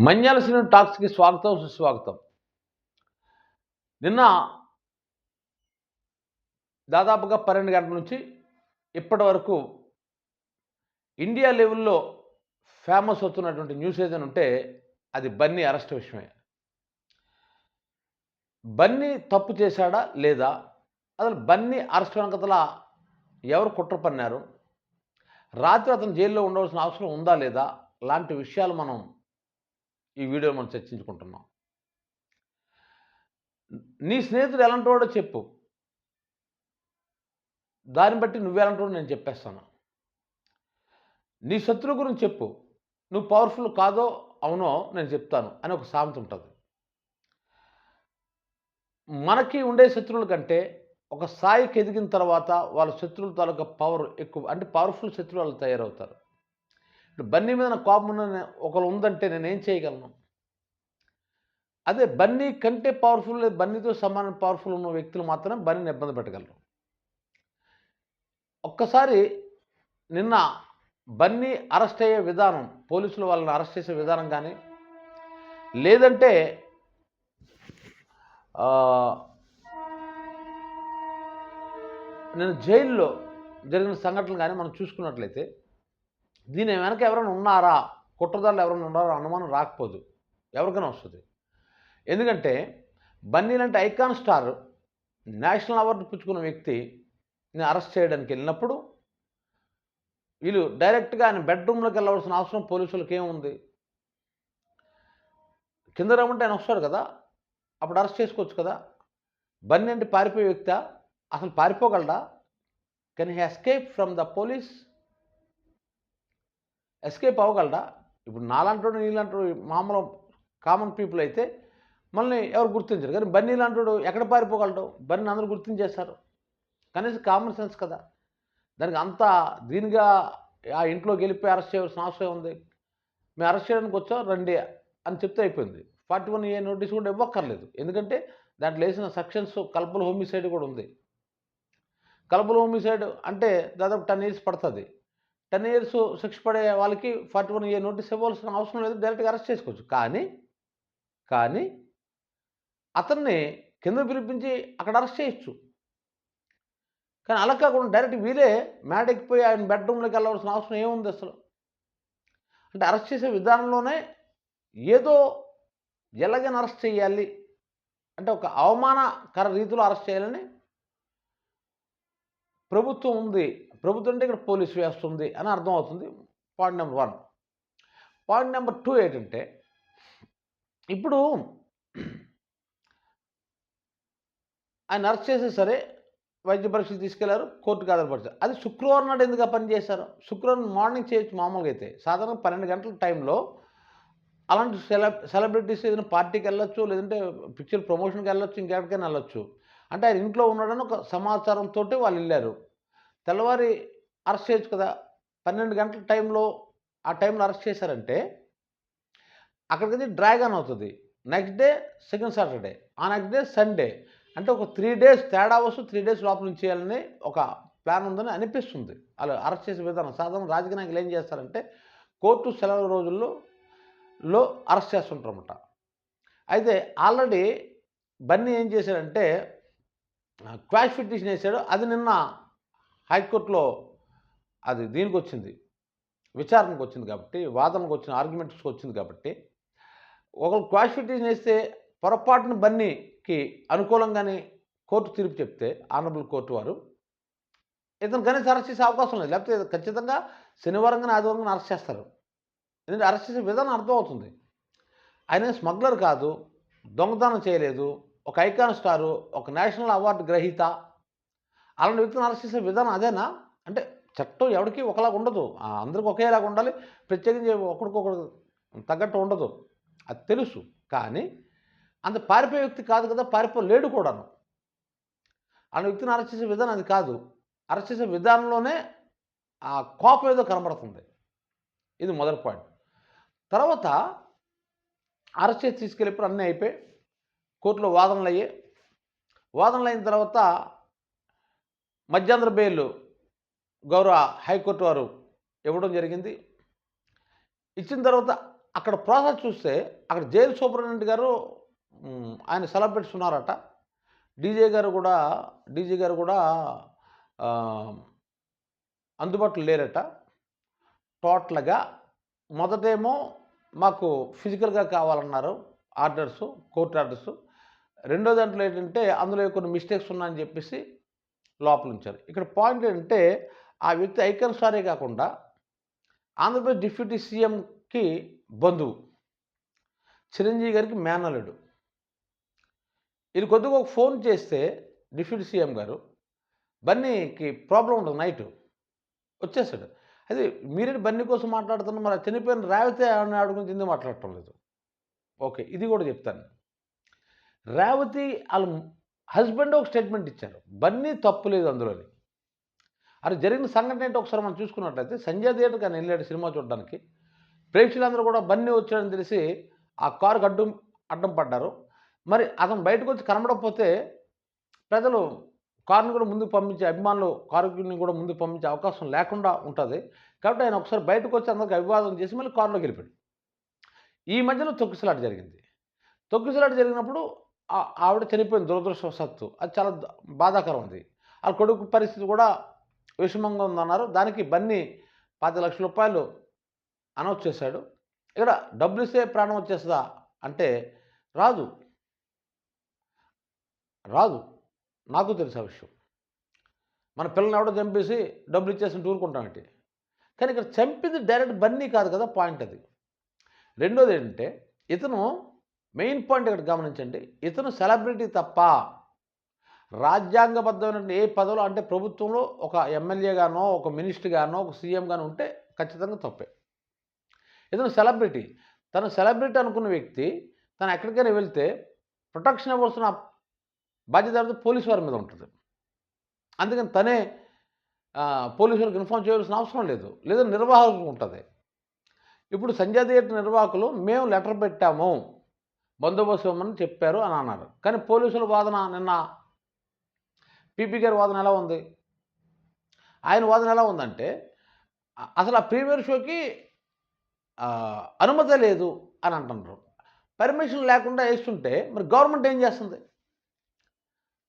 మంజాల cinema టాక్స్కి స్వాగతం సుస్వాగతం. నిన్న దాదాపుగా పన్నెండు గంటల నుంచి ఇప్పటి వరకు ఇండియా లెవెల్లో ఫేమస్ అవుతున్నటువంటి న్యూస్ ఏదైనా ఉంటే అది బన్నీ అరెస్ట్ విషయమే. బన్నీ తప్పు చేశాడా లేదా? అసలు బన్నీ అరెస్ట్ వెనకతల ఎవరు కుట్ర పన్నారు? రాత్రి అతను జైల్లో ఉండవలసిన అవసరం ఉందా లేదా? లాంటి విషయాలు మనం ఈ వీడియో మనం చర్చించుకుంటున్నాం. నీ స్నేహితుడు ఎలాంటివాడో చెప్పు. దాన్ని బట్టి నువ్వెలాంటివాడో నేను చెప్పేస్తాను. నీ శత్రువు గురించి చెప్పు. నువ్వు పవర్ఫుల్ కాదో అవునో నేను చెప్తాను అని ఒక సామెత ఉంటుంది. మనకి ఉండే శత్రువుల కంటే ఒక స్థాయికి ఎదిగిన తర్వాత వాళ్ళ శత్రువుల తాలూకా పవర్ ఎక్కువ అంటే పవర్ఫుల్ శత్రువులు వాళ్ళు తయారవుతారు. బన్నీ మీద నాకు కోపం ఉన్న ఒకరు ఉందంటే నేను ఏం చేయగలను? అదే బన్నీ కంటే పవర్ఫుల్ బన్నీతో సమానం పవర్ఫుల్ ఉన్న వ్యక్తులు మాత్రమే బన్నీని ఇబ్బంది పెట్టగలరు. ఒక్కసారి నిన్న బన్నీ అరెస్ట్ అయ్యే విధానం పోలీసులు వాళ్ళని అరెస్ట్ చేసే విధానం కానీ లేదంటే నేను జైల్లో జరిగిన సంఘటనలు కానీ మనం చూసుకున్నట్లయితే దీని వెనక ఎవరైనా ఉన్నారా? కుట్రదారులు ఎవరైనా ఉన్నారా? అనుమానం రాకపోదు. ఎవరికైనా వస్తుంది. ఎందుకంటే బన్నీ లాంటి ఐకాన్ స్టార్ నేషనల్ అవార్డు పుచ్చుకున్న వ్యక్తి నేను అరెస్ట్ చేయడానికి వెళ్ళినప్పుడు వీళ్ళు డైరెక్ట్గా ఆయన బెడ్రూమ్లోకి వెళ్ళవలసిన అవసరం పోలీసులకు ఏముంది కింద రమ్మంటే ఆయన వస్తాడు కదా? అప్పుడు అరెస్ట్ చేసుకోవచ్చు కదా? బన్నీ అంటే పారిపోయే వ్యక్తి? అసలు పారిపోగలడా? Can he escape from the police? Escape అవ్వగలడా ఇప్పుడు నాలాంటి నీలాంటి మామూలు కామన్ పీపుల్ అయితే మనల్ని ఎవరు గుర్తించరు. కానీ బన్నీ లాంటి ఎక్కడ పారిపోగలడు? బన్నీ అందరూ గుర్తించేస్తారు కనీసం కామన్ సెన్స్ కదా. దానికి అంత దీనిగా ఆ ఇంట్లోకి వెళ్ళిపోయి అరెస్ట్ చేయాల్సిన అవసరం ఉంది మేము అరెస్ట్ చేయడానికి వచ్చాం రండి అని చెప్తే అయిపోయింది. ఫార్టీ వన్ ఏ నోటీస్ కూడా ఇవ్వక్కర్లేదు. ఎందుకంటే దాంట్లో వేసిన సెక్షన్స్ కల్పల హోమిసైడ్ కూడా ఉంది. కల్పల హోమిసైడ్ అంటే దాదాపు టెన్ ఇయర్స్ పడుతుంది. టెన్ ఇయర్స్ శిక్ష పడే వాళ్ళకి ఫార్టీ వన్ ఇయర్ నోటీస్ ఇవ్వాల్సిన అవసరం లేదు డైరెక్ట్గా అరెస్ట్ చేసుకోవచ్చు. కానీ కానీ అతన్ని కింద పిలిపించి అక్కడ అరెస్ట్ చేయొచ్చు. కానీ అలా కాకుండా డైరెక్ట్ వీరే మ్యాట్ ఎక్కిపోయి ఆయన బెడ్రూమ్లోకి వెళ్ళవలసిన అవసరం ఏముంది అసలు? అంటే అరెస్ట్ చేసే విధానంలోనే ఏదో ఎలాగైనా అరెస్ట్ చేయాలి. అంటే ఒక అవమానకర రీతిలో అరెస్ట్ చేయాలని ప్రభుత్వం ఉంది. ప్రభుత్వం అంటే ఇక్కడ పోలీస్ వ్యవస్థ ఉంది అని అర్థం అవుతుంది point number one. Point number two ఏంటంటే ఇప్పుడు ఆయన అరెస్ట్ చేసే సరే వైద్య పరీక్షలు తీసుకెళ్ళారు కోర్టుకు ఆధారపరిచారు అది శుక్రవారం నాడు ఎందుకు పనిచేశారు పని చేశారు? శుక్రవారం మార్నింగ్ చేయొచ్చు మామూలుగా అయితే. సాధారణ పన్నెండు గంటల టైంలో అలాంటి సెల సెలబ్రిటీస్ ఏదైనా పార్టీకి వెళ్ళొచ్చు లేదంటే పిక్చర్ ప్రమోషన్కి వెళ్ళొచ్చు ఇంకెక్కడికైనా వెళ్ళొచ్చు. అంటే ఆయన ఇంట్లో ఉన్నాడని ఒక సమాచారంతో వాళ్ళు వెళ్ళారు. తెల్లవారి అరెస్ట్ చేయొచ్చు కదా. పన్నెండు గంటల టైంలో ఆ టైంలో అరెస్ట్ చేశారంటే అక్కడికి డ్రాగన్ అవుతుంది. Next day second Saturday. ఆ నెక్స్ట్ డే సండే. అంటే ఒక త్రీ డేస్ తేడా వస్తూ త్రీ డేస్ లోపల నుంచి చేయాలని ఒక ప్లాన్ ఉందని అనిపిస్తుంది. అలా అరెస్ట్ చేసే విధానం. సాధారణ రాజకీయ నాయకులు ఏం చేస్తారంటే కోర్టు సెలవు రోజుల్లో లో అరెస్ట్ చేస్తుంటారన్నమాట. అయితే ఆల్రెడీ బన్నీ ఏం చేశాడంటే క్వాష్ పిటిషన్ వేసాడు అది నిన్న హైకోర్టులో అది దీనికి వచ్చింది విచారణకు వచ్చింది కాబట్టి వాదనకు వచ్చిన ఆర్గ్యుమెంట్స్కి వచ్చింది కాబట్టి ఒకరు క్వాష్ పిటిషన్ వేస్తే పొరపాటున బన్నీకి అనుకూలంగానే కోర్టు తీర్పు చెప్తే ఆనరబుల్ కోర్టు వారు ఇతను కనీసం అరెస్ట్ చేసే అవకాశం లేదు. లేకపోతే ఖచ్చితంగా శనివారం కానీ ఆదివారం కానీ అరెస్ట్ చేస్తారు. ఎందుకంటే అరెస్ట్ చేసే విధానం అర్థమవుతుంది. ఆయన స్మగ్లర్ కాదు దొంగతనం చేయలేదు ఒక ఐకాన్ స్టారు ఒక నేషనల్ అవార్డు గ్రహీత అలాంటి వ్యక్తిని అరెస్ట్ చేసే విధానం అదేనా? అంటే చట్టం ఎవరికి ఒకలాగా ఉండదు. అందరికి ఒకేలాగా ఉండాలి. ప్రత్యేకించి ఒకరికొకరు తగ్గట్టు ఉండదు. అది తెలుసు. కానీ అంత పారిపోయే వ్యక్తి కాదు కదా పారిపోలేడు కూడాను. ఆ వ్యక్తిని అరెస్ట్ చేసే విధానం అది కాదు. అరెస్ట్ చేసే విధానంలోనే ఆ కోపం ఏదో కనబడుతుంది. ఇది మొదటి పాయింట్ తర్వాత అరెస్ట్ చేసి తీసుకెళ్ళినప్పుడు అన్నీ అయిపోయి కోర్టులో వాదనలు అయ్యాయి. వాదనలు అయిన తర్వాత మధ్యాంధ్ర బెయిల్ గౌరవ హైకోర్టు వారు ఇవ్వడం జరిగింది. ఇచ్చిన తర్వాత అక్కడ ప్రాసెస్ చూస్తే అక్కడ జైలు సూపరింటెండెంట్ గారు ఆయన సెలబ్రిటీస్ ఉన్నారట డీజే గారు కూడా డీజే గారు కూడా అందుబాటులో లేరట. టోటల్గా మొదటేమో మాకు ఫిజికల్గా కావాలన్నారు ఆర్డర్స్ కోర్టు ఆర్డర్స్. రెండో దాంట్లో ఏంటంటే అందులో కొన్ని మిస్టేక్స్ ఉన్నాయని చెప్పేసి లోపల ఉంచారు. ఇక్కడ పాయింట్ ఏంటంటే ఆ వ్యక్తి ఐకన్ స్టారే కాకుండా ఆంధ్రప్రదేశ్ డిప్యూటీ సీఎంకి బంధువు చిరంజీవి గారికి మేనలుడు ఇది కొద్దిగా ఒక ఫోన్ చేస్తే డిప్యూటీ సీఎం గారు బన్నీకి ప్రాబ్లం ఉంటుంది నైట్ వచ్చేసాడు అది మీరేంటి బన్నీ కోసం మాట్లాడుతున్నా మరి చనిపోయిన రేవతి అని ఆవిడ గురించి ఎందుకు మాట్లాడటం లేదు? ఓకే ఇది కూడా చెప్తాను. రేవతి వాళ్ళు హస్బెండ్ ఒక స్టేట్మెంట్ ఇచ్చారు. బన్నీ తప్పు లేదు అందులోని. అది జరిగిన సంఘటన ఏంటో ఒకసారి మనం చూసుకున్నట్లయితే సంజయ్ థియేటర్కి ఆయన వెళ్ళాడు సినిమా చూడడానికి. ప్రేక్షకులందరూ కూడా బన్నీ వచ్చాడని తెలిసి ఆ కారుకు అడ్డం అడ్డం పడ్డారు. మరి అతను బయటకు వచ్చి కనబడకపోతే ప్రజలు కారుని కూడా ముందుకు పంపించే అభిమానులు కారుని కూడా ముందుకు పంపించే అవకాశం లేకుండా ఉంటుంది. కాబట్టి ఆయన ఒకసారి బయటకు వచ్చి అందరికి అభివాదం చేసి మళ్ళీ కారులోకి వెళ్ళిపోయాడు. ఈ మధ్యలో తొక్కిసలాట జరిగింది. తొక్కిసలాట జరిగినప్పుడు ఆవిడ చనిపోయింది దురదృష్టవశాత్తు అది చాలా బాధాకరం అది ఆ కొడుకు పరిస్థితి కూడా విషమంగా ఉందన్నారు. దానికి బన్నీ పది లక్షల రూపాయలు అనౌన్స్ చేశాడు. ఇక్కడ డబ్బులు ఇస్తే ప్రాణం వచ్చేస్తుందా అంటే రాదు. రాదు. నాకు తెలుసు ఆ విషయం. మన పిల్లల్ని ఎవడో చంపేసి డబ్బులు ఇచ్చేసి ఊరుకుంటామంటే? కానీ ఇక్కడ చంపింది డైరెక్ట్ బన్నీ కాదు కదా పాయింట్ అది. రెండోది ఏంటంటే ఇతను మెయిన్ పాయింట్ ఇక్కడ గమనించండి. ఇతను సెలబ్రిటీ తప్ప రాజ్యాంగబద్ధమైనటువంటి ఏ పదవులు అంటే ప్రభుత్వంలో ఒక ఎమ్మెల్యేగానో ఒక మినిస్టర్ గానో ఒక సీఎం గానో ఉంటే ఖచ్చితంగా తప్పే. ఇతను సెలబ్రిటీ. తను సెలబ్రిటీ అనుకున్న వ్యక్తి తను ఎక్కడికైనా వెళ్తే ప్రొటెక్షన్ ఇవ్వాల్సిన బాధ్యత పోలీసు వారి మీద ఉంటుంది. అందుకని తనే పోలీసు వారికి ఇన్ఫార్మ్ చేయాల్సిన అవసరం లేదు. లేదా నిర్వాహకులకు ఉంటుంది. ఇప్పుడు సంజయ్ థియేటర్ నిర్వాహకులు మేము లెటర్ పెట్టాము. బందోబస్తు ఇవ్వమని చెప్పారు అని అన్నారు. కానీ పోలీసుల వాదన నిన్న పీపీ గారి వాదన ఎలా ఉంది? ఆయన వాదన ఎలా ఉందంటే అసలు ఆ ప్రీమియర్ షోకి అనుమతి లేదు అని అంటున్నారు. పర్మిషన్ లేకుండా వేస్తుంటే మరి గవర్నమెంట్ ఏం చేస్తుంది?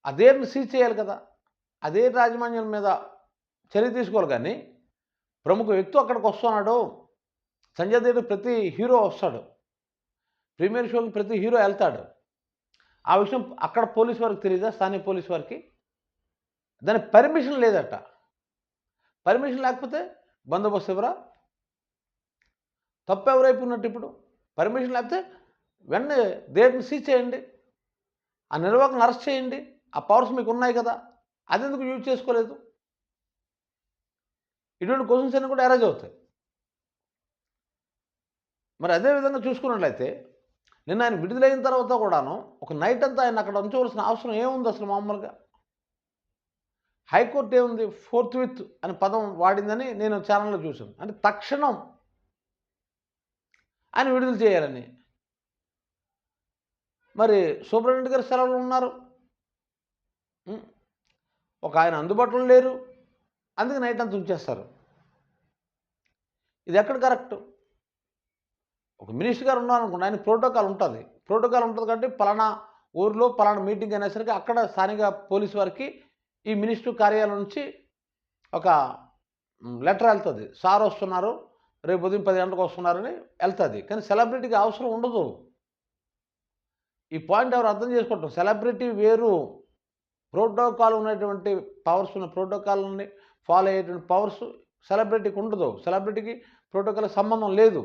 అదేర్ని సీజ్ చేయాలి కదా. అదే రాజమాన్యం మీద చర్య తీసుకోవాలి కానీ ప్రముఖ వ్యక్తి అక్కడికి వస్తున్నాడు. సంజయ్ థియేటర్ ప్రతి హీరో వస్తాడు. ప్రీమియర్ షోకి ప్రతి హీరో వెళ్తాడు. ఆ విషయం అక్కడ పోలీస్ వారికి తెలియదా స్థానిక పోలీస్ వారికి? దానికి పర్మిషన్ లేదట. పర్మిషన్ లేకపోతే బందోబస్తు ఎవరా? తప్పు ఎవరైపు ఉన్నట్టు ఇప్పుడు? పర్మిషన్ లేకపోతే వెంటనే దేటిని సీజ్ చేయండి. ఆ నిర్వాహకులను అరెస్ట్ చేయండి. ఆ పవర్స్ మీకు ఉన్నాయి కదా? అదెందుకు యూజ్ చేసుకోలేదు? ఇటువంటి క్వశ్చన్స్ అన్నీ కూడా అరేజ్ అవుతాయి. మరి అదే విధంగా చూసుకున్నట్లయితే నిన్న ఆయన విడుదలైన తర్వాత కూడాను ఒక నైట్ అంతా ఆయన అక్కడ ఉంచవలసిన అవసరం ఏముంది అసలు మామూలుగా? హైకోర్టు ఏముంది? ఫోర్త్ విత్ అనే పదం వాడిందని నేను ఛానల్లో చూశాను. అంటే తక్షణం ఆయన విడుదల చేయాలని. మరి సూపరింటెండెంట్ గారు సెలవులు ఉన్నారు. ఒక ఆయన అందుబాటులో లేరు. అందుకే నైట్ అంతా ఉంచేస్తారు. ఇది ఎక్కడ కరెక్ట్ ఒక మినిస్టర్ గారు ఉన్నారనుకోండి ఆయన ప్రోటోకాల్ ఉంటుంది. ప్రోటోకాల్ ఉంటుంది కాబట్టి పలానా ఊర్లో పలానా మీటింగ్ అనేసరికి అక్కడ స్థానిక పోలీస్ వారికి ఈ మినిస్టర్ కార్యాలయం నుంచి ఒక లెటర్ వెళ్తుంది. సార్ వస్తున్నారు రేపు ఉదయం పది గంటలకు వస్తున్నారని వెళ్తుంది. కానీ సెలబ్రిటీకి అవసరం ఉండదు. ఈ పాయింట్ ఎవరు అర్థం చేసుకుంటాం సెలబ్రిటీ వేరు. ప్రోటోకాల్ ఉన్నటువంటి పవర్స్ ఉన్న ప్రోటోకాల్ని ఫాలో అయ్యేటువంటి పవర్స్ సెలబ్రిటీకి ఉండదు. సెలబ్రిటీకి ప్రోటోకాల్ సంబంధం లేదు.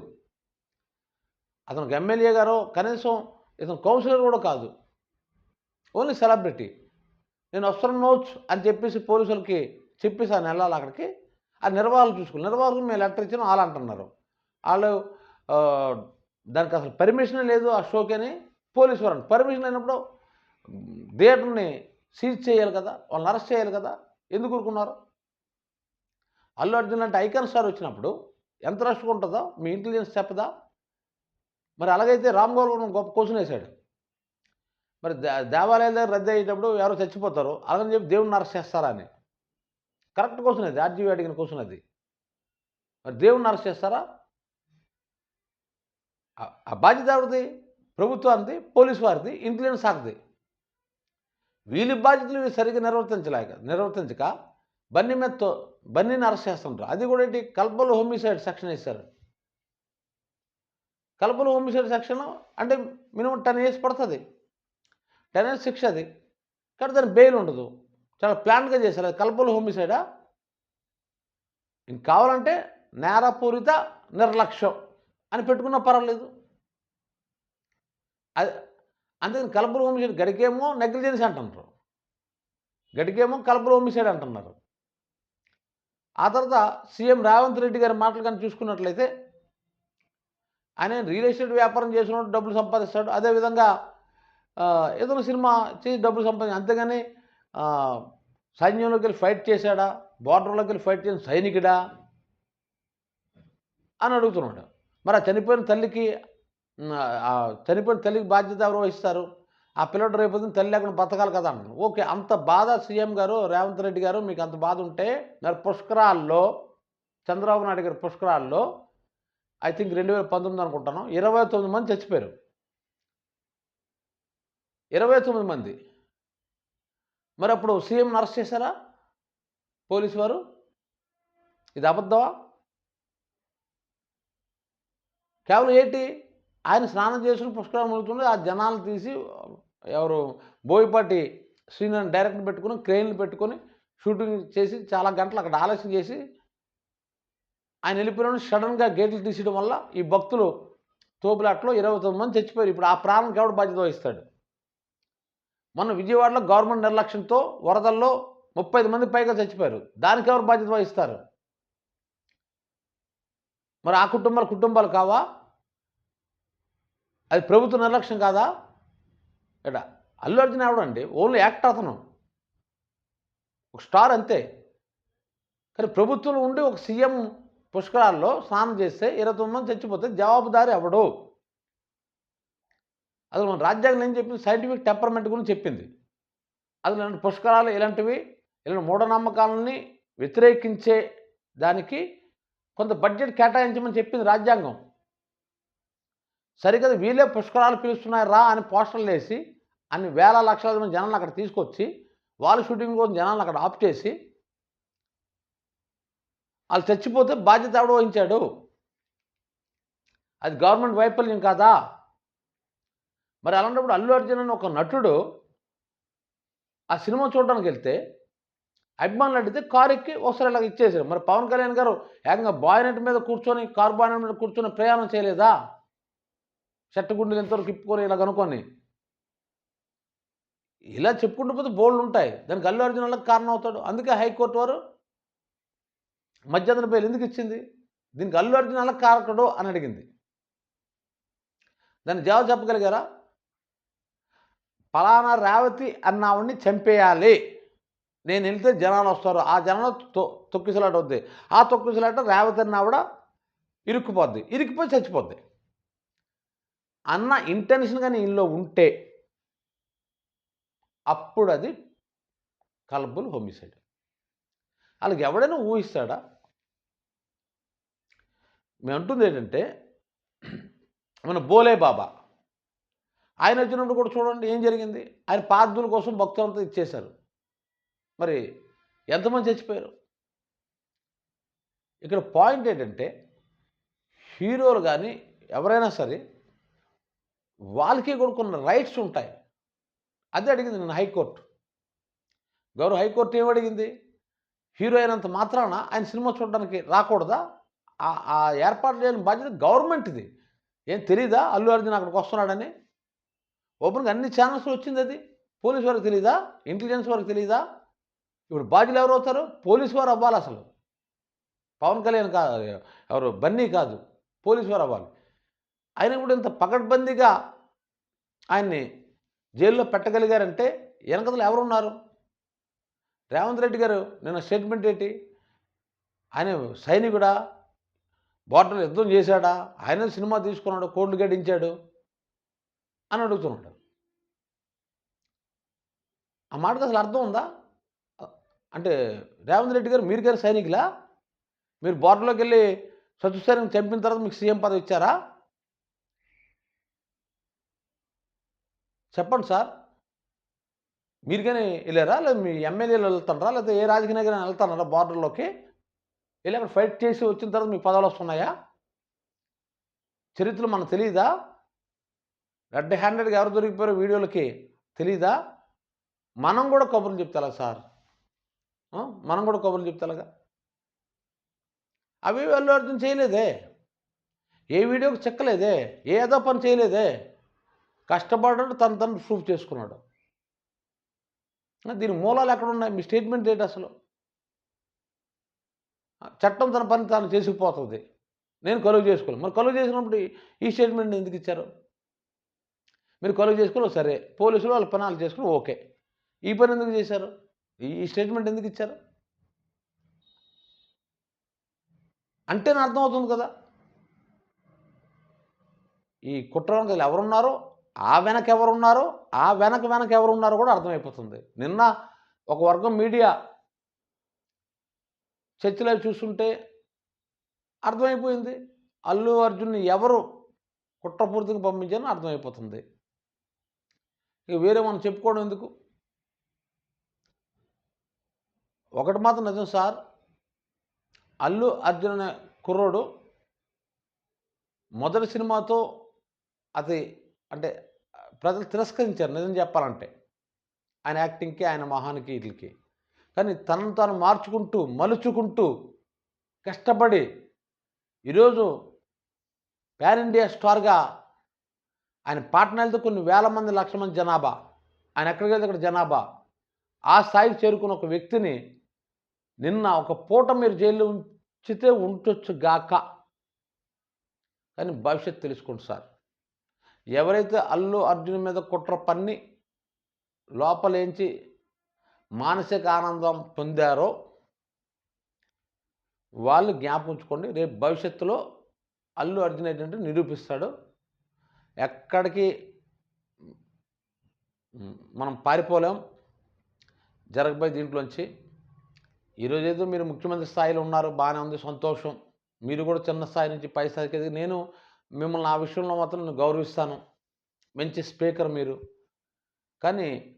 అతనికి ఎమ్మెల్యే గారో కనీసం ఇతను కౌన్సిలర్ కూడా కాదు. Only celebrity. నేను వస్తున్నావచ్చు అని చెప్పేసి పోలీసులకి చెప్పేసి ఆయన వెళ్ళాలి అక్కడికి. ఆ నిర్వాహకులు చూసుకుని నిర్వాహకులు మేము లెటర్ ఇచ్చిన వాళ్ళు అంటున్నారు. వాళ్ళు దానికి అసలు పర్మిషన్ లేదు ఆ షోకి అని పోలీసు వారు పర్మిషన్ అయినప్పుడు థియేటర్ని సీజ్ చేయాలి కదా వాళ్ళని అరెస్ట్ చేయాలి కదా ఎందుకు ఊరుకున్నారు? అల్లు అర్జున్ అంటే ఐకాన్ స్టార్ వచ్చినప్పుడు ఎంత రష్గా ఉంటుందో మీ ఇంటెలిజెన్స్ చెప్పదా? మరి అలాగైతే రామ్ గోపాల్ గొప్ప క్వశ్చన్ వేశాడు మరి దే- దేవాలయాల దగ్గర రద్దు అయ్యేటప్పుడు ఎవరో చచ్చిపోతారు. అలాగని చెప్పి దేవుడిని అరెస్ట్ చేస్తారా అని. కరెక్ట్ క్వశ్చన్ అది ఆర్జీవి అడిగిన క్వశ్చన్ అది మరి దేవుడిని అరెస్ట్ చేస్తారా? ఆ- బాధ్యత ఎవరిది? ప్రభుత్వానికి పోలీసు వారిది ఇంటెలిజెన్స్ శాఖది వీళ్ళ బాధ్యతలు వీళ్ళు సరిగ్గా నిర్వర్తించలేక నిర్వర్తించక బన్నీ మీద బన్నీని అరెస్ట్ చేస్తుంటారు. అది కూడా ఏంటి? కల్పలు హోమిసైడ్ సెక్షన్ వేశారు. కలుపులు హోమిసైడ్ సెక్షన్ అంటే మినిమం టెన్ ఇయర్స్ పడుతుంది. టెన్ ఇయర్స్ శిక్ష అది. కానీ దాని బెయిల్ ఉండదు. చాలా ప్లాన్గా చేశారు. అది కలుపులు హోమిసైడా ఇంక కావాలంటే నేరపూరిత నిర్లక్ష్యం అని పెట్టుకున్నా పర్వాలేదు. అది అందుకని కలపలు హోమిసైడ్ గడికేమో నెగ్లిజెన్స్ అంటున్నారు. గడికేమో కలపలు హోమిసైడ్ అంటున్నారు. ఆ తర్వాత సీఎం రేవంత్ రెడ్డి గారి మాటలు కానీ చూసుకున్నట్లయితే ఆయన రియల్ ఎస్టేట్ వ్యాపారం చేసినట్టు డబ్బులు సంపాదిస్తాడు. అదేవిధంగా ఏదైనా సినిమా చేసి డబ్బులు సంపాదించి అంతేగాని సైన్యంలోకి వెళ్ళి ఫైట్ చేశాడా? బార్డర్లోకి వెళ్ళి ఫైట్ చేసిన సైనికుడా? అని అడుగుతున్నాడు. మరి ఆ చనిపోయిన తల్లికి చనిపోయిన తల్లికి బాధ్యత ఎవరు వహిస్తారు? ఆ పిల్లడు రేపు తల్లి లేకుండా బతకాలి కదా అన్నాడు ఓకే అంత బాధ సీఎం గారు రేవంత్ రెడ్డి గారు మీకు అంత బాధ ఉంటే మరి పుష్కరాల్లో చంద్రబాబు నాయుడు గారి పుష్కరాల్లో ఐ థింక్ రెండు వేల పంతొమ్మిది అనుకుంటాను. ఇరవై తొమ్మిది మంది చచ్చిపోయారు. ఇరవై తొమ్మిది మంది. మరి అప్పుడు సీఎం అరెస్ట్ చేశారా? పోలీసు వారు? ఇది అబద్ధమా? కేవలం ఏంటి? ఆయన స్నానం చేసుకుని పుష్కరం ముడుతుండే ఆ జనాలు తీసి ఎవరు బోయపాటి శ్రీనారాయణ డైరెక్ట్ పెట్టుకుని క్రెయిన్లు పెట్టుకొని షూటింగ్ చేసి చాలా గంటలు అక్కడ ఆలస్యం చేసి ఆయన వెళ్ళిపోయిన సడన్గా గేట్లు తీసేయడం వల్ల ఈ భక్తులు తోపులాట్లో ఇరవై తొమ్మిది మంది చచ్చిపోయారు. ఇప్పుడు ఆ ప్రాణానికి ఎవడు బాధ్యత వహిస్తాడు? మొన్న విజయవాడలో గవర్నమెంట్ నిర్లక్ష్యంతో వరదల్లో ముప్పై ఐదు మంది పైగా చచ్చిపోయారు. దానికి ఎవరు బాధ్యత వహిస్తారు? మరి ఆ కుటుంబాల కుటుంబాలు కావా? అది ప్రభుత్వ నిర్లక్ష్యం కాదా? ఇక్కడ అల్లు అర్జున్ ఎవడండి? ఓన్లీ యాక్ట్ అతను. ఒక స్టార్ అంతే. కానీ ప్రభుత్వంలో ఉండి ఒక సీఎం పుష్కరాల్లో స్నానం చేస్తే ఇరవై తొమ్మిది మంది చచ్చిపోతే జవాబుదారి ఎవడు? అసలు మన రాజ్యాంగం ఏం చెప్పింది? సైంటిఫిక్ టెంపర్మెంట్ గురించి చెప్పింది. అది ఇలాంటి పుష్కరాలు ఇలాంటివి ఇలాంటి మూఢనమ్మకాలని వ్యతిరేకించే దానికి కొంత బడ్జెట్ కేటాయించమని చెప్పింది రాజ్యాంగం. సరిగ్గా వీళ్ళే పుష్కరాలు పిలుస్తున్నాయి రా అని పోస్టర్లు వేసి అన్ని వేల లక్షల మంది జనాలను అక్కడ తీసుకొచ్చి వాళ్ళ షూటింగ్ కోసం జనాలను అక్కడ ఆఫ్ చేసి వాళ్ళు చచ్చిపోతే బాధ్యత ఎవడు వహించాడు? అది గవర్నమెంట్ వైఫల్యం కాదా? మరి అలాంటప్పుడు అల్లు అర్జున్ అని ఒక నటుడు ఆ సినిమా చూడడానికి వెళ్తే అభిమానులు అడిగితే కారు ఎక్కి ఒకసారి ఇలాగ ఇచ్చేసారు మరి పవన్ కళ్యాణ్ గారు ఏకంగా బాయినెట్ మీద కూర్చొని కారు బాయినెట్ మీద కూర్చొని ప్రయాణం చేయలేదా? చెట్టు గుండెలు ఎంతవరకు ఇప్పుకొని ఇలా కనుక్కొని? ఇలా చెప్పుకుంటూ పోతే బోల్డ్ ఉంటాయి. దానికి అల్లు అర్జున్ వాళ్ళకి కారణం అవుతాడు. అందుకే హైకోర్టు వారు మధ్యంతర బెయిల్ ఎందుకు ఇచ్చింది? దీనికి అల్లు అర్జున్ అలా కారకుడు అని అడిగింది. దాన్ని జవాబు చెప్పగలిగారా? పలానా రేవతి అన్నావిడ్ని చంపేయాలి. నేను వెళ్తే జనాలు వస్తారు. ఆ జనాలు తొ తొక్కిసలాట వద్ది ఆ తొక్కిసలాట రేవతి అన్నావిడ ఇరుక్కుపోద్ది. ఇరుక్కుపోయి చచ్చిపోద్ది. అన్న ఇంటెన్షన్ కానీ ఇంట్లో ఉంటే అప్పుడు అది కల్బుల్ హోమిసైడ్. వాళ్ళకి ఎవడైనా ఊహిస్తాడా? మేము అంటుంది ఏంటంటే మన బోలే బాబా ఆయన వచ్చినప్పుడు కూడా చూడండి ఏం జరిగింది? ఆయన పార్థుల కోసం భక్తులంతా ఇచ్చేశారు. మరి ఎంతమంది చచ్చిపోయారు? ఇక్కడ పాయింట్ ఏంటంటే హీరోలు కానీ ఎవరైనా సరే వాళ్ళకి కూడా కొన్ని రైట్స్ ఉంటాయి. అదే అడిగింది నేను హైకోర్టు. గౌరవ హైకోర్టు ఏం అడిగింది? హీరో అయినంత మాత్రాన ఆయన సినిమా చూడడానికి రాకూడదా? ఆ- ఏర్పాటు చేయని బాధ్యత గవర్నమెంట్ది. ఏం తెలీదా? అల్లు అర్జున్ అక్కడికి వస్తున్నాడని? ఓపెన్గా అన్ని ఛానల్స్ వచ్చింది అది. పోలీస్ వారికి తెలీదా? ఇంటెలిజెన్స్ వారికి తెలీదా? ఇప్పుడు బాధ్యులు ఎవరు అవుతారు? పోలీసు వారు అవ్వాలి అసలు. పవన్ కళ్యాణ్ కాదు ఎవరు? బన్నీ కాదు. పోలీసు వారు అవ్వాలి. ఆయన కూడా ఇంత పకడ్బందీగా ఆయన్ని జైల్లో పెట్టగలిగారంటే వెనకదలు ఎవరున్నారు? రేవంత్ రెడ్డి గారు నిన్న స్టేట్మెంట్ ఏంటి? ఆయన సైనికుడా? బోర్డర్లో యుద్ధం చేశాడా? ఆయన సినిమా తీసుకున్నాడు? కోట్లు గడించాడు? అని అడుగుతున్నాడు ఆ మాటకు అసలు అర్థం ఉందా? అంటే రేవంత్ రెడ్డి గారు మీరు గారు సైనికులా? మీరు బోర్డర్లోకి వెళ్ళి సత్యసారిని చంపిన తర్వాత మీకు సీఎం పదవి ఇచ్చారా? చెప్పండి సార్. మీరు కానీ వెళ్ళారా? లేదా మీ ఎమ్మెల్యేలు వెళ్తారా లేదా ఏ రాజకీయ నాయకులు వెళ్తారా బార్డర్లోకి? వెళ్ళి అక్కడ ఫైట్ చేసి వచ్చిన తర్వాత మీ పదవులు వస్తున్నాయా? చరిత్రలు మనకు తెలియదా రెడ్ హ్యాండెడ్గా ఎవరు దొరికిపోయారో వీడియోలకి తెలీదా? మనం కూడా కబుర్లు చెప్తాలా సార్? మనం కూడా కబుర్లు చెప్తాలాగా అవి అల్లు అర్జున్ చేయలేదే. ఏ వీడియోకి చెక్కలేదే. ఏదో పని చేయలేదే. కష్టపడ్డాడు తను తను ప్రూఫ్ చేసుకున్నాడు. దీని మూలాలు ఎక్కడ ఉన్నాయి? మీ స్టేట్మెంట్ ఏంటి అసలు? చట్టం తన పని తాను చేసుకుపోతుంది. నేను కలుగు చేసుకోవాలి మరి కలుగు చేసినప్పుడు ఈ- స్టేట్మెంట్ ఎందుకు ఇచ్చారు? మీరు కలుగు చేసుకోవాలి సరే పోలీసులు వాళ్ళ పని వాళ్ళు చేసుకుని ఓకే. ఈ పని ఎందుకు చేశారు? ఈ స్టేట్మెంట్ ఎందుకు ఇచ్చారు? అంటే నేను అర్థమవుతుంది కదా. ఈ కుట్రవంకలు ఎవరున్నారో ఆ వెనక ఎవరున్నారో ఆ వెనక వెనక ఎవరున్నారో కూడా అర్థమైపోతుంది. నిన్న ఒక వర్గం మీడియా చర్చలో చూస్తుంటే అర్థమైపోయింది. అల్లు అర్జున్ని ఎవరు కుట్రపూర్తిగా పంపించారని అర్థమైపోతుంది. ఇక వేరే మనం చెప్పుకోవడం ఎందుకు? ఒకటి మాత్రం నిజం సార్ అల్లు అర్జున్ అనే కుర్రోడు మొదటి సినిమాతో అది అంటే ప్రజలు తిరస్కరించారు నిజం చెప్పాలంటే. ఆయన యాక్టింగ్కి ఆయన మహానికి వీటికి. కానీ తనను తాను మార్చుకుంటూ మలుచుకుంటూ కష్టపడి ఈరోజు ప్యాన్ ఇండియా స్టార్గా ఆయన పాటనాలతో కొన్ని వేల మంది లక్ష మంది జనాభా. ఆయన ఎక్కడికి వెళ్తే అక్కడ జనాభా. ఆ స్థాయికి చేరుకున్న ఒక వ్యక్తిని నిన్న ఒక పూట మీరు జైల్లో ఉంచితే ఉంచొచ్చు గాక. కానీ భవిష్యత్తు తెలుసుకోండి సార్. ఎవరైతే అల్లు అర్జున్ మీద కుట్ర పన్ని లోపలేంచి మానసిక ఆనందం పొందారో వాళ్ళు జ్ఞాపించుకోండి రేపు భవిష్యత్తులో అల్లు అర్జున్ ఏంటంటే నిరూపిస్తాడు. ఎక్కడికి మనం పారిపోలేం. జరగబోయే దీంట్లోంచి ఈరోజు మీరు ముఖ్యమంత్రి స్థాయిలో ఉన్నారు బాగానే ఉంది సంతోషం. మీరు కూడా చిన్న స్థాయి నుంచి పై స్థాయికి నేను మిమ్మల్ని ఆ విషయంలో మాత్రం నేను గౌరవిస్తాను. మంచి స్పీకర్ మీరు. కానీ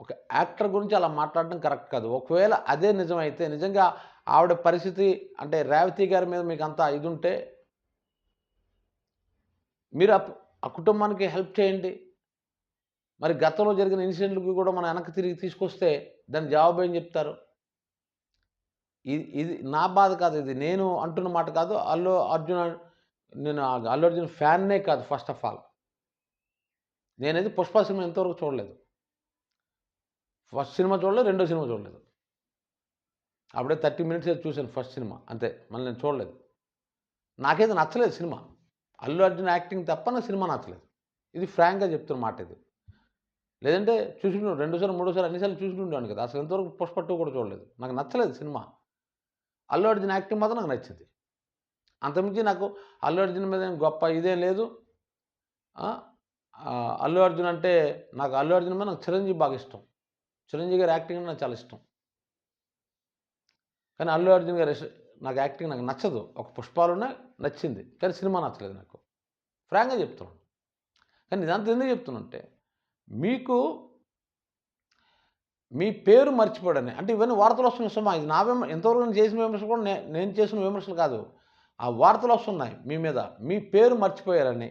ఒక యాక్టర్ గురించి అలా మాట్లాడడం కరెక్ట్ కాదు. ఒకవేళ అదే నిజమైతే నిజంగా ఆవిడ పరిస్థితి అంటే రేవతి గారి మీద మీకు అంత ఇది ఉంటే మీరు ఆ- ఆ కుటుంబానికి హెల్ప్ చేయండి. మరి గతంలో జరిగిన ఇన్సిడెంట్లకి కూడా మనం వెనక్కి తిరిగి తీసుకొస్తే దాని జవాబు ఏం చెప్తారు? ఇది ఇది నా బాధ కాదు ఇది. నేను అంటున్న మాట కాదు. అల్లు అర్జున్ నేను ఆ అల్లు అర్జున్ ఫ్యాన్నే కాదు ఫస్ట్ ఆఫ్ ఆల్ నేనైతే పుష్ప సినిమా ఎంతవరకు చూడలేదు. ఫస్ట్ సినిమా చూడలేదు రెండో సినిమా చూడలేదు. అప్పుడే థర్టీ మినిట్స్ చూశాను ఫస్ట్ సినిమా అంతే. మళ్ళీ నేను చూడలేదు. నాకైతే నచ్చలేదు సినిమా. అల్లు అర్జున్ యాక్టింగ్ తప్ప నా సినిమా నచ్చలేదు. ఇది ఫ్రాంక్గా చెప్తున్న మాట ఇది. లేదంటే చూసుకుంటు రెండోసారి మూడోసారి అన్నిసార్లు చూసుకుంటాను కదా. అసలు ఎంతవరకు పుష్ప టూ కూడా చూడలేదు. నాకు నచ్చలేదు సినిమా. అల్లు అర్జున్ యాక్టింగ్ మాత్రం నాకు నచ్చింది. అంతమించి నాకు అల్లు అర్జున్ మీద గొప్ప ఇదేం లేదు. అల్లు అర్జున్ అంటే నాకు అల్లు అర్జున్ మీద నాకు చిరంజీవి బాగా ఇష్టం. చిరంజీవి గారి యాక్టింగ్ అంటే నాకు చాలా ఇష్టం. కానీ అల్లు అర్జున్ గారి నాకు యాక్టింగ్ నాకు నచ్చదు. ఒక పుష్పాలునే నచ్చింది. కానీ సినిమా నచ్చలేదు నాకు. ఫ్రాంక్గా చెప్తున్నాను. కానీ ఇదంతా ఎందుకు చెప్తున్నంటే మీకు మీ పేరు మర్చిపోడని అంటే ఇవన్నీ వార్తలు వస్తున్న సుమా ఇది నా విమ ఎంతవరకు నేను చేసిన విమర్శలు కూడా నేను చేసిన విమర్శలు కాదు. ఆ వార్తలు వస్తున్నాయి మీ మీద. మీ పేరు మర్చిపోయారని.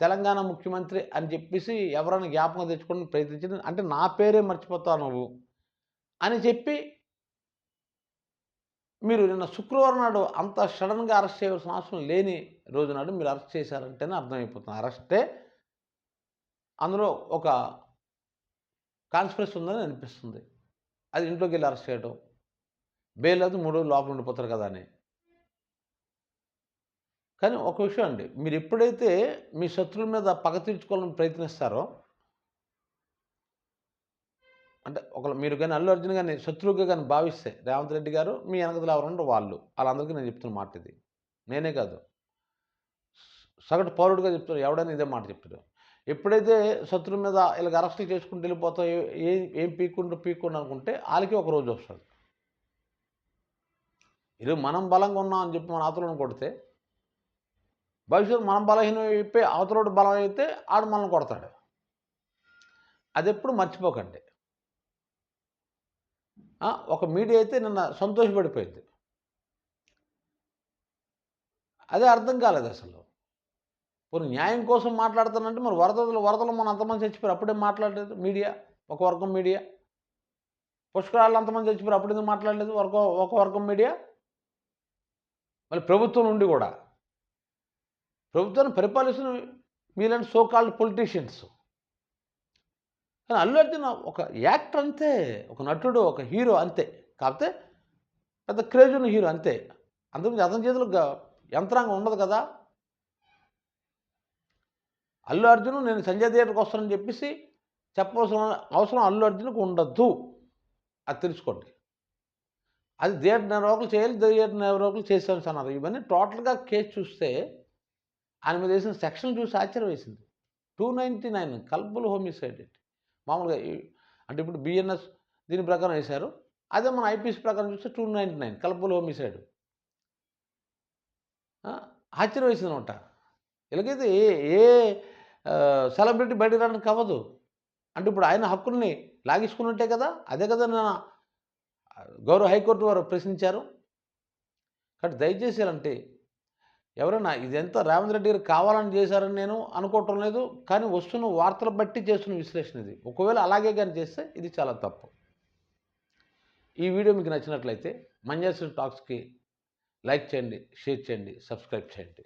తెలంగాణ ముఖ్యమంత్రి అని చెప్పేసి ఎవరైనా జ్ఞాపకం తెచ్చుకోవడానికి ప్రయత్నించిన అంటే నా పేరే మర్చిపోతావు నువ్వు అని చెప్పి మీరు నిన్న శుక్రవారం నాడు అంత సడన్గా అరెస్ట్ చేయవలసిన అవసరం లేని రోజు నాడు మీరు అరెస్ట్ చేశారంటేనే అర్థమైపోతుంది. అరెస్టే అందులో ఒక కాన్స్పిరసీ ఉందని అనిపిస్తుంది. అది ఇంట్లోకి వెళ్ళి అరెస్ట్ చేయడం బెయిల్ అది మూడు రోజులు లోపల ఉండిపోతారు కదా అని. కానీ ఒక విషయం అండి. మీరు ఎప్పుడైతే మీ శత్రువుల మీద పగ తీర్చుకోవాలని ప్రయత్నిస్తారో అంటే ఒకళ్ళు మీరు కానీ అల్లు అర్జున్ కానీ శత్రువుగా కానీ భావిస్తే రేవంత్ రెడ్డి గారు మీ వెనకదలు ఎవరుంటారో వాళ్ళు. వాళ్ళందరికీ నేను చెప్తున్న మాట ఇది. నేనే కాదు. సగటు పౌరుడిగా చెప్తారు ఎవడైనా ఇదే మాట చెప్తారు ఎప్పుడైతే శత్రువు మీద ఇలాగ అరెస్టులు చేసుకుంటూ వెళ్ళిపోతా ఏ- ఏం ఏం పీక్కుంటూ పీక్కుండా అనుకుంటే వాళ్ళకి ఒక రోజు వస్తుంది. ఇది మనం బలంగా ఉన్నాం అని చెప్పి మన ఆతులను కొడితే భవిష్యత్తు మనం బలహీనం అయిపోయి అవతలోడు బలం అయితే ఆడు మనల్ని కొడతాడు. అది ఎప్పుడు మర్చిపోకండి ఒక మీడియా అయితే నిన్న సంతోషపడిపోయింది. అదే అర్థం కాలేదు అసలు. కొన్ని న్యాయం కోసం మాట్లాడుతానంటే మరి వరదలు వరదలు మనం అంతమంది చచ్చిపోయారు. అప్పుడే మాట్లాడలేదు మీడియా? ఒక వర్గం మీడియా? పుష్కరాలు అంతమంది చచ్చిపోయారు. అప్పుడు ఎందుకు మాట్లాడలేదు? వర్గం ఒక వర్గం మీడియా? మళ్ళీ ప్రభుత్వం నుండి కూడా. ప్రభుత్వాన్ని పరిపాలిస్తున్న మీలాంటి సోకాల్డ్ పొలిటీషియన్స్ కానీ అల్లు అర్జున్ ఒక యాక్టర్ అంతే ఒక నటుడు ఒక హీరో అంతే. కాకపోతే పెద్ద క్రేజ్ ఉన్న హీరో అంతే. అంతకుముందు అతని చేతులు యంత్రాంగం ఉండదు కదా. అల్లు అర్జున్ నేను సంజయ్ థియేటర్కి వస్తానని చెప్పేసి చెప్పవలసిన అవసరం అల్లు అర్జున్కి ఉండద్దు అది తెలుసుకోండి. అది థియేటర్ నిర్వాహకులు చేయాలి థియేటర్ నిర్వాహకులు చేసాను అన్నారు. ఇవన్నీ టోటల్గా కేసు చూస్తే ఆయన మీద వేసిన సెక్షన్ చూసి ఆశ్చర్యం వేసింది two ninety nine culpable homicide. మామూలుగా అంటే ఇప్పుడు బిఎన్ఎస్ దీని ప్రకారం వేశారు. అదే మన ఐపీఎస్ ప్రకారం చూస్తే two ninety nine culpable homicide. ఆశ్చర్యం వేసింది అనమాట ఇలాగైతే ఏ ఏ సెలబ్రిటీ బయట రావడానికి అవ్వదు. అంటే ఇప్పుడు ఆయన హక్కుల్ని లాగేసుకున్నట్టే కదా అదే కదా నా గౌరవ హైకోర్టు వారు ప్రశ్నించారు. కాబట్టి దయచేసి ఇలాంటి ఎవరైనా ఇదంతా రేవంత్ రెడ్డి గారు కావాలని చేశారని నేను అనుకోవటం లేదు కానీ వస్తున్న వార్తలు బట్టి చేస్తున్న విశ్లేషణ ఇది. ఒకవేళ అలాగే కానీ చేస్తే ఇది చాలా తప్పు. ఈ వీడియో మీకు నచ్చినట్లయితే మంజాసిన టాక్స్కి లైక్ చేయండి షేర్ చేయండి సబ్స్క్రైబ్ చేయండి.